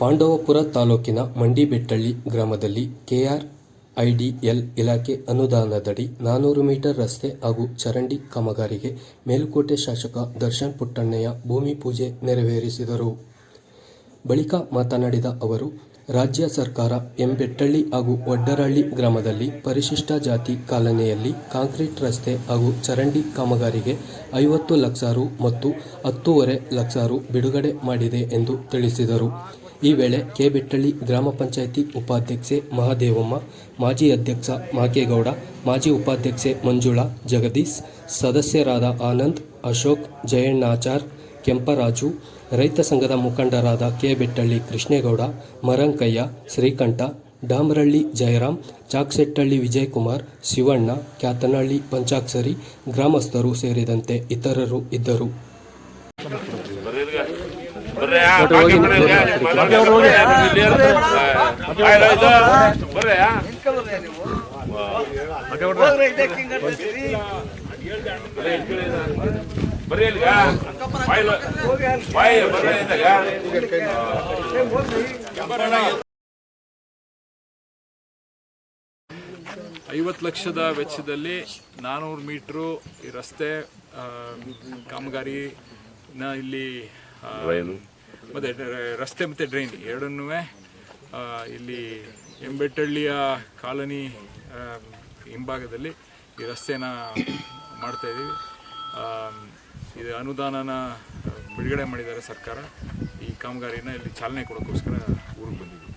ಪಾಂಡವಪುರ ತಾಲೂಕಿನ ಮಂಡಿಬೆಟ್ಟಳ್ಳಿ ಗ್ರಾಮದಲ್ಲಿ K R IDL ಇಲಾಖೆ ಅನುದಾನದಡಿ ನಾನೂರು ಮೀಟರ್ ರಸ್ತೆ ಹಾಗೂ ಚರಂಡಿ ಕಾಮಗಾರಿಗೆ ಮೇಲುಕೋಟೆ ಶಾಸಕ ದರ್ಶನ್ ಪುಟ್ಟಣ್ಣಯ್ಯ ಭೂಮಿ ಪೂಜೆ ನೆರವೇರಿಸಿದರು. ಬಳಿಕ ಮಾತನಾಡಿದ ಅವರು, ರಾಜ್ಯ ಸರ್ಕಾರ ಎಂಬೆಟ್ಟಳ್ಳಿ ಹಾಗೂ ವಡ್ಡರಹಳ್ಳಿ ಗ್ರಾಮದಲ್ಲಿ ಪರಿಶಿಷ್ಟ ಜಾತಿ ಕಾಲನಿಯಲ್ಲಿ ಕಾಂಕ್ರೀಟ್ ರಸ್ತೆ ಹಾಗೂ ಚರಂಡಿ ಕಾಮಗಾರಿಗೆ ಐವತ್ತು ಲಕ್ಷ ರು ಮತ್ತು ಹತ್ತೂವರೆ ಲಕ್ಷ ರು ಬಿಡುಗಡೆ ಮಾಡಿದೆ ಎಂದು ತಿಳಿಸಿದರು. ಈ ವೇಳೆ ಕೆಬೆಟ್ಟಳ್ಳಿ ಗ್ರಾಮ ಪಂಚಾಯಿತಿ ಉಪಾಧ್ಯಕ್ಷೆ ಮಹಾದೇವಮ್ಮ, ಮಾಜಿ ಅಧ್ಯಕ್ಷ ಮಾಕೇಗೌಡ, ಮಾಜಿ ಉಪಾಧ್ಯಕ್ಷೆ ಮಂಜುಳಾ, ಜಗದೀಶ್, ಸದಸ್ಯರಾದ ಆನಂದ್, ಅಶೋಕ್, ಜಯಣ್ಣಾಚಾರ್ ಕೆಂಪರಾಜು ರೈತ ಸಂಘದ ಮುಖಂಡರಾದ ಕೆ ಬೆಟ್ಟಳ್ಳಿ ಕೃಷ್ಣೇಗೌಡ ಮರಂಕಯ್ಯ ಶ್ರೀಕಂಠ ಡಾಮರಳ್ಳಿ ಜಯರಾಮ್ ಚಾಕ್ಸೆಟ್ಟಳ್ಳಿ ವಿಜಯಕುಮಾರ್ ಶಿವಣ್ಣ ಕ್ಯಾತನಹಳ್ಳಿ ಪಂಚಾಕ್ಷರಿ ಗ್ರಾಮಸ್ಥರು ಸೇರಿದಂತೆ ಇತರರು ಇದ್ದರು ಬಾಯ್ ಐವತ್ತು ಲಕ್ಷದ ವೆಚ್ಚದಲ್ಲಿ ನಾನ್ನೂರು ಮೀಟ್ರು ಈ ರಸ್ತೆ ಕಾಮಗಾರಿ ಕಾಮಗಾರಿನ ಇಲ್ಲಿ ಮತ್ತೆ ರಸ್ತೆ ಮತ್ತು ಡ್ರೈನ್ ಎರಡನ್ನೂ ಇಲ್ಲಿ ಎಂಬೆಟ್ಟಳ್ಳಿಯ ಕಾಲನಿ ಹಿಂಭಾಗದಲ್ಲಿ ಈ ರಸ್ತೆನ ಮಾಡ್ತಾ ಇದ್ದೀವಿ ಆ, ಇದು ಅನುದಾನನ ಬಿಡುಗಡೆ ಮಾಡಿದ್ದಾರೆ ಸರ್ಕಾರ. ಈ ಕಾಮಗಾರಿನ ಇಲ್ಲಿ ಚಾಲನೆ ಕೊಡೋಕ್ಕೋಸ್ಕರ ಊರಿಗೆ ಬಂದಿದ್ದೀವಿ.